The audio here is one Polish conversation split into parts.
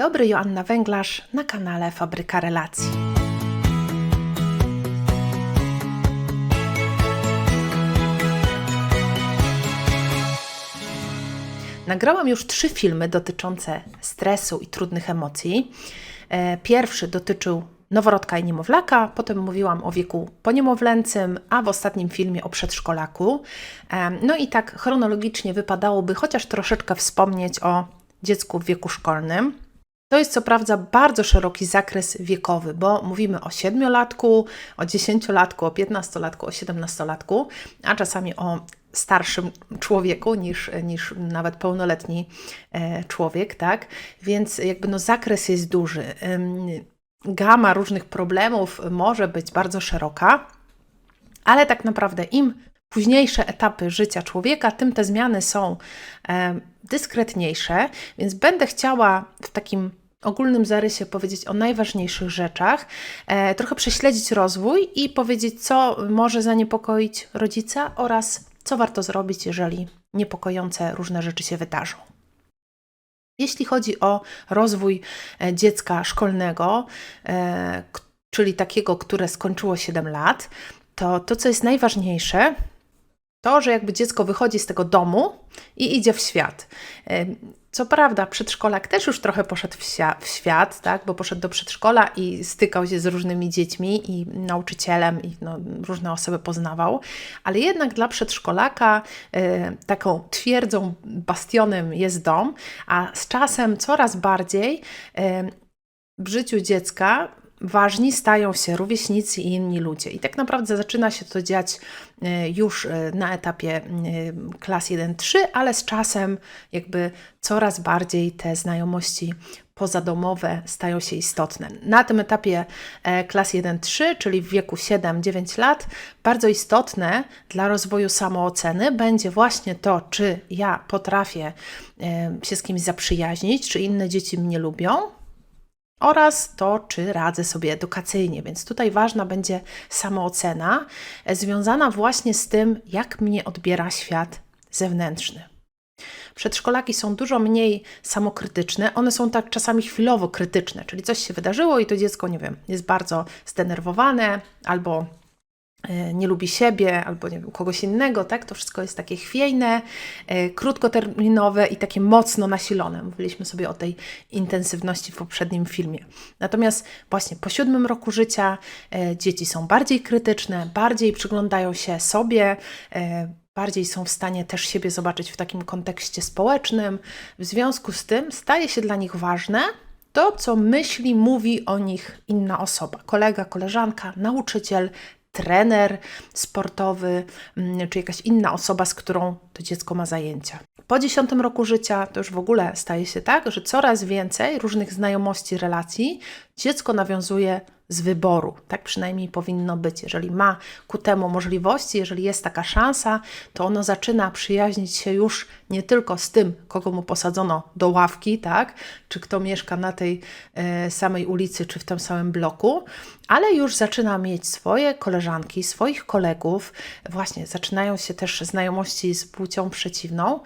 dobry, Joanna Węglarz na kanale Fabryka Relacji. Nagrałam już trzy filmy dotyczące stresu i trudnych emocji. E, Pierwszy dotyczył noworodka i niemowlaka, potem mówiłam o wieku poniemowlęcym, a w ostatnim filmie o przedszkolaku. E, No i tak chronologicznie wypadałoby chociaż troszeczkę wspomnieć o dziecku w wieku szkolnym. To jest co prawda bardzo szeroki zakres wiekowy, bo mówimy o siedmiolatku, o dziesięciolatku, o piętnastolatku, o siedemnastolatku, a czasami o starszym człowieku niż, niż nawet pełnoletni e, człowiek, tak? Więc jakby no zakres jest duży. Gama różnych problemów może być bardzo szeroka, ale tak naprawdę im późniejsze etapy życia człowieka, tym te zmiany są e, dyskretniejsze, więc będę chciała w takim ogólnym zarysie powiedzieć o najważniejszych rzeczach, e, trochę prześledzić rozwój i powiedzieć, co może zaniepokoić rodzica oraz co warto zrobić, jeżeli niepokojące różne rzeczy się wydarzą. Jeśli chodzi o rozwój e, dziecka szkolnego, e, czyli takiego, które skończyło 7 lat, to to, co jest najważniejsze, to, że jakby dziecko wychodzi z tego domu i idzie w świat. Co prawda, przedszkolak też już trochę poszedł w, świat, tak? bo poszedł do przedszkola i stykał się z różnymi dziećmi i nauczycielem, i no, różne osoby poznawał, ale jednak dla przedszkolaka e, taką twierdzą, bastionem jest dom, a z czasem coraz bardziej e, w życiu dziecka ważni stają się rówieśnicy i inni ludzie. I tak naprawdę zaczyna się to dziać e, już e, na etapie e, klas 1-3, ale z czasem jakby coraz bardziej te znajomości pozadomowe stają się istotne. Na tym etapie klas 1-3, czyli w wieku 7-9 lat, bardzo istotne dla rozwoju samooceny będzie właśnie to, czy ja potrafię się z kimś zaprzyjaźnić, czy inne dzieci mnie lubią, oraz to, czy radzę sobie edukacyjnie. Więc tutaj ważna będzie samoocena, e, związana właśnie z tym, jak mnie odbiera świat zewnętrzny. Przedszkolaki są dużo mniej samokrytyczne, one są tak czasami chwilowo krytyczne, czyli coś się wydarzyło i to dziecko, nie wiem, jest bardzo zdenerwowane albo nie lubi siebie albo nie wiem, kogoś innego, tak? To wszystko jest takie chwiejne, e, krótkoterminowe i takie mocno nasilone. Mówiliśmy sobie o tej intensywności w poprzednim filmie. Natomiast właśnie po siódmym roku życia e, dzieci są bardziej krytyczne, bardziej przyglądają się sobie, e, bardziej są w stanie też siebie zobaczyć w takim kontekście społecznym. W związku z tym staje się dla nich ważne to, co myśli, mówi o nich inna osoba, kolega, koleżanka, nauczyciel, trener sportowy, mm, czy jakaś inna osoba, z którą to dziecko ma zajęcia. Po dziesiątym roku życia to już w ogóle staje się tak, że coraz więcej różnych znajomości, relacji dziecko nawiązuje z wyboru. Tak przynajmniej powinno być. Jeżeli ma ku temu możliwości, jeżeli jest taka szansa, to ono zaczyna przyjaźnić się już nie tylko z tym, kogo mu posadzono do ławki, tak? czy kto mieszka na tej e, samej ulicy, czy w tym samym bloku, ale już zaczyna mieć swoje koleżanki, swoich kolegów. Właśnie zaczynają się też znajomości z płcią przeciwną.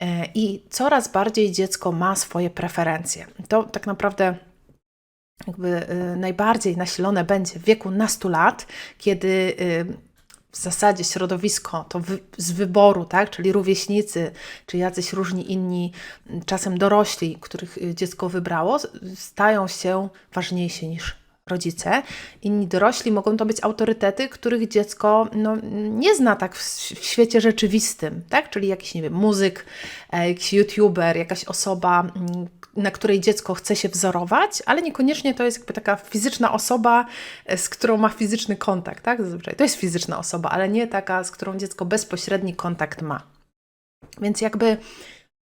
E, I coraz bardziej dziecko ma swoje preferencje. To tak naprawdę jakby y, najbardziej nasilone będzie w wieku nastu lat, kiedy y, w zasadzie środowisko to wy, z wyboru, tak, czyli rówieśnicy, czy jacyś różni inni, czasem dorośli, których y, dziecko wybrało, stają się ważniejsi niż rodzice. Inni dorośli mogą to być autorytety, których dziecko no, nie zna tak w, w świecie rzeczywistym, tak? Czyli jakiś, nie wiem, muzyk, e, jakiś youtuber, jakaś osoba, mm, na której dziecko chce się wzorować, ale niekoniecznie to jest jakby taka fizyczna osoba, e, z którą ma fizyczny kontakt, tak? Zazwyczaj to jest fizyczna osoba, ale nie taka, z którą dziecko bezpośredni kontakt ma. Więc jakby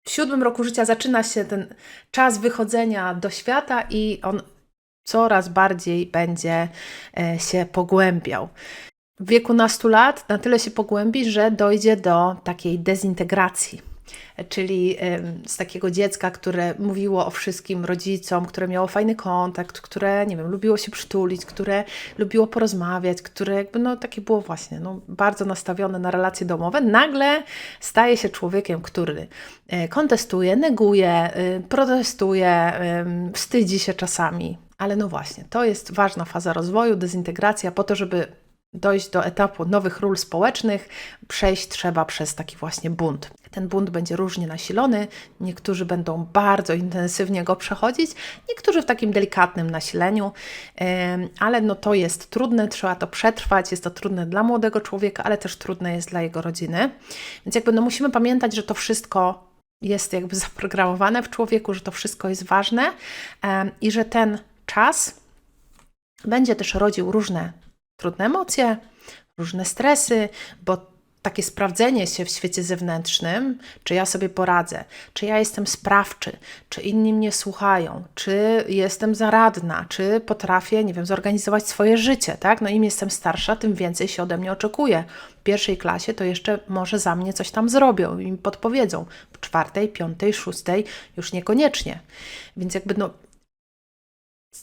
w siódmym roku życia zaczyna się ten czas wychodzenia do świata i on coraz bardziej będzie e, się pogłębiał. W wieku nastu lat na tyle się pogłębi, że dojdzie do takiej dezintegracji. czyli em, z takiego dziecka, które mówiło o wszystkim rodzicom, które miało fajny kontakt, które, nie wiem, lubiło się przytulić, które lubiło porozmawiać, które jakby, no, takie było właśnie, no, bardzo nastawione na relacje domowe, nagle staje się człowiekiem, który e, kontestuje, neguje, e, protestuje, wstydzi się czasami. Ale no właśnie, to jest ważna faza rozwoju, dezintegracja, po to, żeby dojść do etapu nowych ról społecznych, przejść trzeba przez taki właśnie bunt. Ten bunt będzie różnie nasilony, niektórzy będą bardzo intensywnie go przechodzić, niektórzy w takim delikatnym nasileniu, ale no to jest trudne, trzeba to przetrwać, jest to trudne dla młodego człowieka, ale też trudne jest dla jego rodziny. Więc jakby no musimy pamiętać, że to wszystko jest jakby zaprogramowane w człowieku, że to wszystko jest ważne i że ten czas będzie też rodził różne trudne emocje, różne stresy, bo takie sprawdzenie się w świecie zewnętrznym, czy ja sobie poradzę, czy ja jestem sprawczy, czy inni mnie słuchają, czy jestem zaradna, czy potrafię, nie wiem, zorganizować swoje życie, tak? No im jestem starsza, tym więcej się ode mnie oczekuje. W pierwszej klasie to jeszcze może za mnie coś tam zrobią i mi podpowiedzą. W czwartej, piątej, szóstej już niekoniecznie. Więc jakby no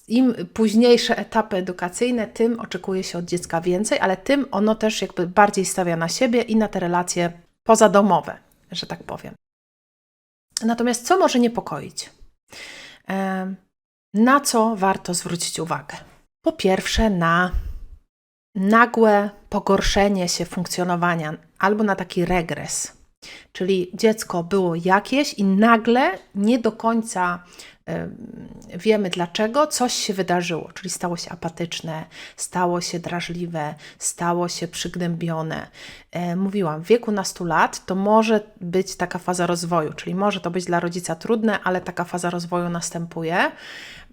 im późniejsze etapy edukacyjne, tym oczekuje się od dziecka więcej, ale tym ono też jakby bardziej stawia na siebie i na te relacje pozadomowe, że tak powiem. Natomiast co może niepokoić? Na co warto zwrócić uwagę? Po pierwsze, na nagłe pogorszenie się funkcjonowania albo na taki regres. Czyli dziecko było jakieś i nagle nie do końca wiemy dlaczego, coś się wydarzyło, czyli stało się apatyczne, stało się drażliwe, stało się przygnębione. E, mówiłam, w wieku nastu lat to może być taka faza rozwoju, czyli może to być dla rodzica trudne, ale taka faza rozwoju następuje.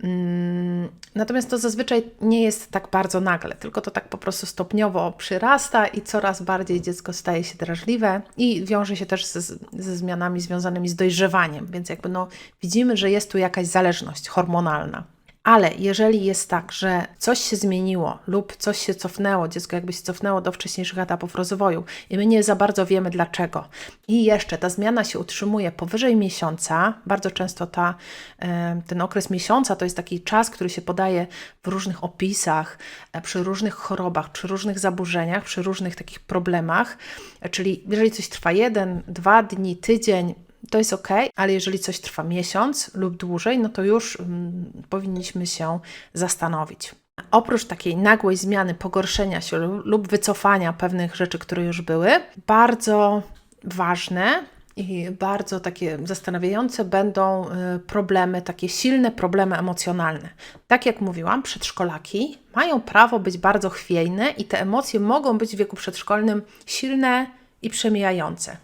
Mm, Natomiast to zazwyczaj nie jest tak bardzo nagle, tylko to tak po prostu stopniowo przyrasta i coraz bardziej dziecko staje się drażliwe i wiąże się też ze, ze zmianami związanymi z dojrzewaniem, więc jakby no, widzimy, że jest tu jakaś zależność hormonalna. Ale jeżeli jest tak, że coś się zmieniło lub coś się cofnęło, dziecko jakby się cofnęło do wcześniejszych etapów rozwoju i my nie za bardzo wiemy dlaczego, i jeszcze ta zmiana się utrzymuje powyżej miesiąca, bardzo często ta, e, ten okres miesiąca to jest taki czas, który się podaje w różnych opisach, e, przy różnych chorobach, przy różnych zaburzeniach, przy różnych takich problemach, E, czyli jeżeli coś trwa jeden, dwa dni, tydzień, to jest ok, ale jeżeli coś trwa miesiąc lub dłużej, no to już mm, powinniśmy się zastanowić. Oprócz takiej nagłej zmiany, pogorszenia się lu- lub wycofania pewnych rzeczy, które już były, bardzo ważne i bardzo takie zastanawiające będą y, problemy, takie silne problemy emocjonalne. Tak jak mówiłam, przedszkolaki mają prawo być bardzo chwiejne i te emocje mogą być w wieku przedszkolnym silne i przemijające.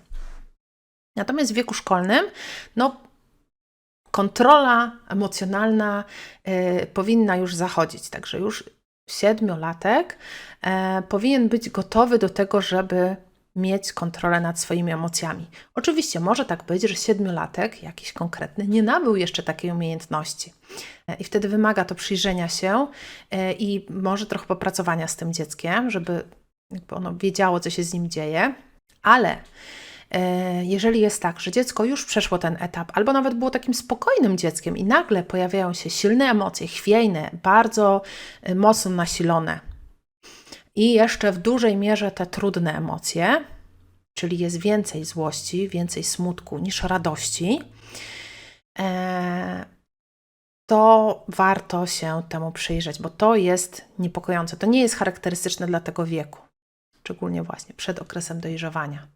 Natomiast w wieku szkolnym, no, kontrola emocjonalna y, powinna już zachodzić. Także już siedmiolatek e, powinien być gotowy do tego, żeby mieć kontrolę nad swoimi emocjami. Oczywiście może tak być, że siedmiolatek, jakiś konkretny, nie nabył jeszcze takiej umiejętności. E, I wtedy wymaga to przyjrzenia się i może trochę popracowania z tym dzieckiem, żeby ono wiedziało, co się z nim dzieje. Ale jeżeli jest tak, że dziecko już przeszło ten etap, albo nawet było takim spokojnym dzieckiem i nagle pojawiają się silne emocje, chwiejne, bardzo e, mocno nasilone, i jeszcze w dużej mierze te trudne emocje, czyli jest więcej złości, więcej smutku niż radości, e, to warto się temu przyjrzeć, bo to jest niepokojące. To nie jest charakterystyczne dla tego wieku, szczególnie właśnie przed okresem dojrzewania.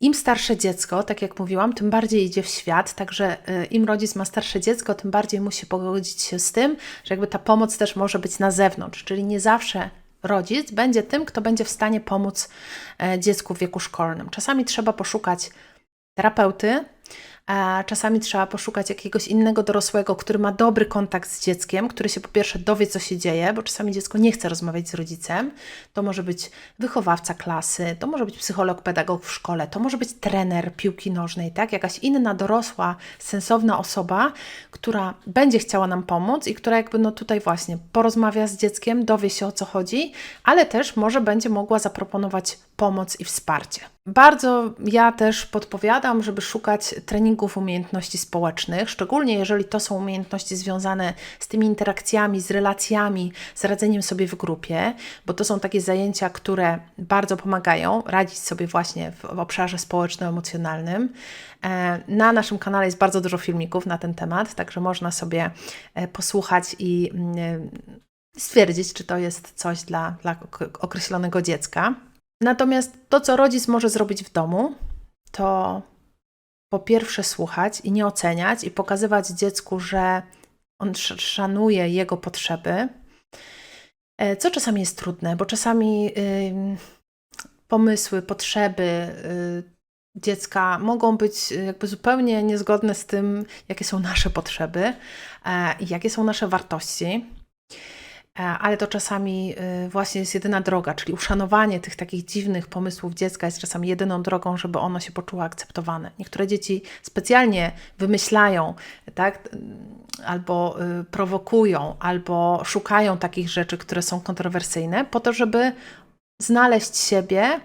Im starsze dziecko, tak jak mówiłam, tym bardziej idzie w świat, także y, im rodzic ma starsze dziecko, tym bardziej musi pogodzić się z tym, że jakby ta pomoc też może być na zewnątrz, czyli nie zawsze rodzic będzie tym, kto będzie w stanie pomóc e, dziecku w wieku szkolnym. Czasami trzeba poszukać terapeuty czasami trzeba poszukać jakiegoś innego dorosłego, który ma dobry kontakt z dzieckiem, który się po pierwsze dowie, co się dzieje, bo czasami dziecko nie chce rozmawiać z rodzicem. To może być wychowawca klasy, to może być psycholog, pedagog w szkole, to może być trener piłki nożnej, tak? Jakaś inna dorosła, sensowna osoba, która będzie chciała nam pomóc i która jakby no tutaj właśnie porozmawia z dzieckiem, dowie się o co chodzi, ale też może będzie mogła zaproponować pomoc i wsparcie. Bardzo ja też podpowiadam, żeby szukać treningów umiejętności społecznych, szczególnie jeżeli to są umiejętności związane z tymi interakcjami, z relacjami, z radzeniem sobie w grupie, bo to są takie zajęcia, które bardzo pomagają radzić sobie właśnie w, w obszarze społeczno-emocjonalnym. E, na naszym kanale jest bardzo dużo filmików na ten temat, także można sobie e, posłuchać i mm, stwierdzić, czy to jest coś dla, dla określonego dziecka. Natomiast to, co rodzic może zrobić w domu, to po pierwsze słuchać i nie oceniać i pokazywać dziecku, że on szanuje jego potrzeby, e, co czasami jest trudne, bo czasami pomysły, potrzeby yy, dziecka mogą być jakby zupełnie niezgodne z tym, jakie są nasze potrzeby yy, i jakie są nasze wartości. E, ale to czasami y, właśnie jest jedyna droga, czyli uszanowanie tych takich dziwnych pomysłów dziecka jest czasami jedyną drogą, żeby ono się poczuło akceptowane. Niektóre dzieci specjalnie wymyślają, tak, albo y, prowokują, albo szukają takich rzeczy, które są kontrowersyjne, po to, żeby znaleźć siebie,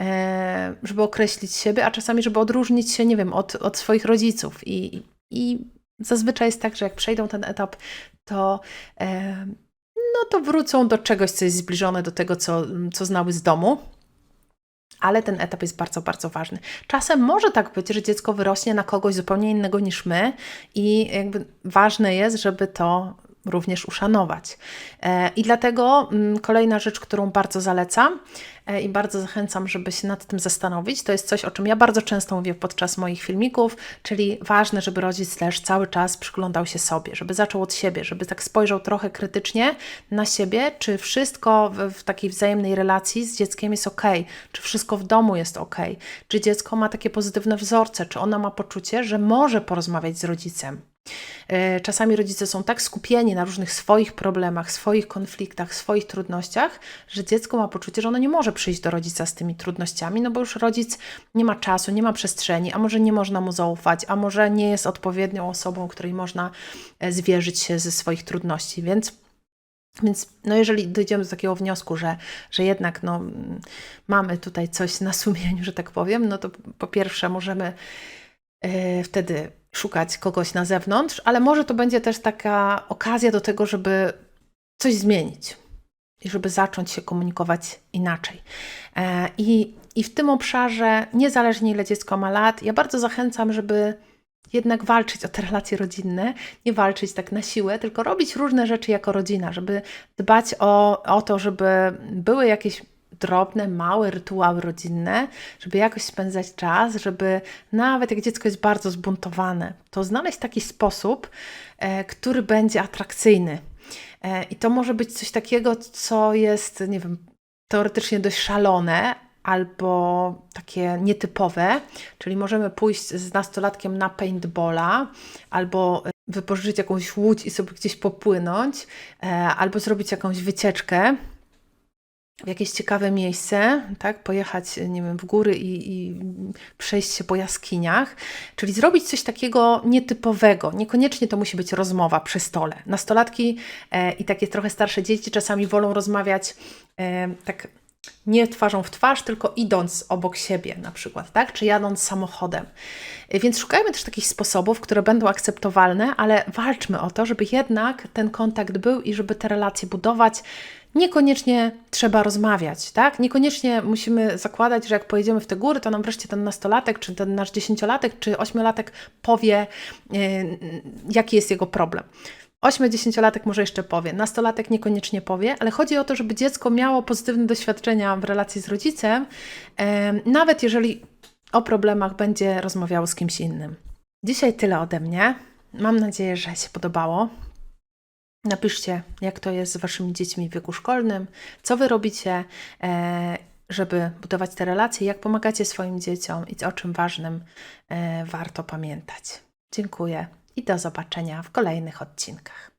e, żeby określić siebie, a czasami, żeby odróżnić się, nie wiem, od, od swoich rodziców. I, I zazwyczaj jest tak, że jak przejdą ten etap, to e, no to wrócą do czegoś, co jest zbliżone do tego, co, co znały z domu. Ale ten etap jest bardzo, bardzo ważny. Czasem może tak być, że dziecko wyrośnie na kogoś zupełnie innego niż my, i jakby ważne jest, żeby to również uszanować. E, I dlatego mm, kolejna rzecz, którą bardzo zalecam e, i bardzo zachęcam, żeby się nad tym zastanowić, to jest coś, o czym ja bardzo często mówię podczas moich filmików, czyli ważne, żeby rodzic też cały czas przyglądał się sobie, żeby zaczął od siebie, żeby tak spojrzał trochę krytycznie na siebie, czy wszystko w, takiej wzajemnej relacji z dzieckiem jest ok, czy wszystko w domu jest ok, czy dziecko ma takie pozytywne wzorce, czy ona ma poczucie, że może porozmawiać z rodzicem, czasami rodzice są tak skupieni na różnych swoich problemach, swoich konfliktach, swoich trudnościach, że dziecko ma poczucie, że ono nie może przyjść do rodzica z tymi trudnościami, no bo już rodzic nie ma czasu, nie ma przestrzeni, a może nie można mu zaufać, a może nie jest odpowiednią osobą, której można e, zwierzyć się ze swoich trudności. Więc więc no jeżeli dojdziemy do takiego wniosku, że, że jednak no, mamy tutaj coś na sumieniu, że tak powiem, no to po pierwsze możemy yy, wtedy szukać kogoś na zewnątrz, ale może to będzie też taka okazja do tego, żeby coś zmienić i żeby zacząć się komunikować inaczej. E, I, i w tym obszarze, niezależnie ile dziecko ma lat, ja bardzo zachęcam, żeby jednak walczyć o te relacje rodzinne, nie walczyć tak na siłę, tylko robić różne rzeczy jako rodzina, żeby dbać o, o to, żeby były jakieś drobne, małe rytuały rodzinne, żeby jakoś spędzać czas, żeby nawet jak dziecko jest bardzo zbuntowane, to znaleźć taki sposób, e, który będzie atrakcyjny. E, I to może być coś takiego, co jest, nie wiem, teoretycznie dość szalone, albo takie nietypowe, czyli możemy pójść z nastolatkiem na paintballa, albo wypożyczyć jakąś łódź i sobie gdzieś popłynąć, e, albo zrobić jakąś wycieczkę w jakieś ciekawe miejsce, tak, pojechać, nie wiem, w góry i, i, przejść się po jaskiniach, czyli zrobić coś takiego nietypowego. Niekoniecznie to musi być rozmowa przy stole. Nastolatki e, i takie trochę starsze dzieci czasami wolą rozmawiać e, tak nie twarzą w twarz, tylko idąc obok siebie na przykład, tak? Czy jadąc samochodem. Więc szukajmy też takich sposobów, które będą akceptowalne, ale walczmy o to, żeby jednak ten kontakt był i żeby te relacje budować. Niekoniecznie trzeba rozmawiać, tak? Niekoniecznie musimy zakładać, że jak pojedziemy w te góry, to nam wreszcie ten nastolatek, czy ten nasz dziesięciolatek, czy ośmiolatek powie, yy, jaki jest jego problem. 8-10-latek może jeszcze powie, nastolatek niekoniecznie powie, ale chodzi o to, żeby dziecko miało pozytywne doświadczenia w relacji z rodzicem, nawet jeżeli o problemach będzie rozmawiało z kimś innym. Dzisiaj tyle ode mnie. Mam nadzieję, że się podobało. Napiszcie, jak to jest z Waszymi dziećmi w wieku szkolnym, co Wy robicie, e, żeby budować te relacje, jak pomagacie swoim dzieciom i o czym ważnym e, warto pamiętać. Dziękuję i do zobaczenia w kolejnych odcinkach.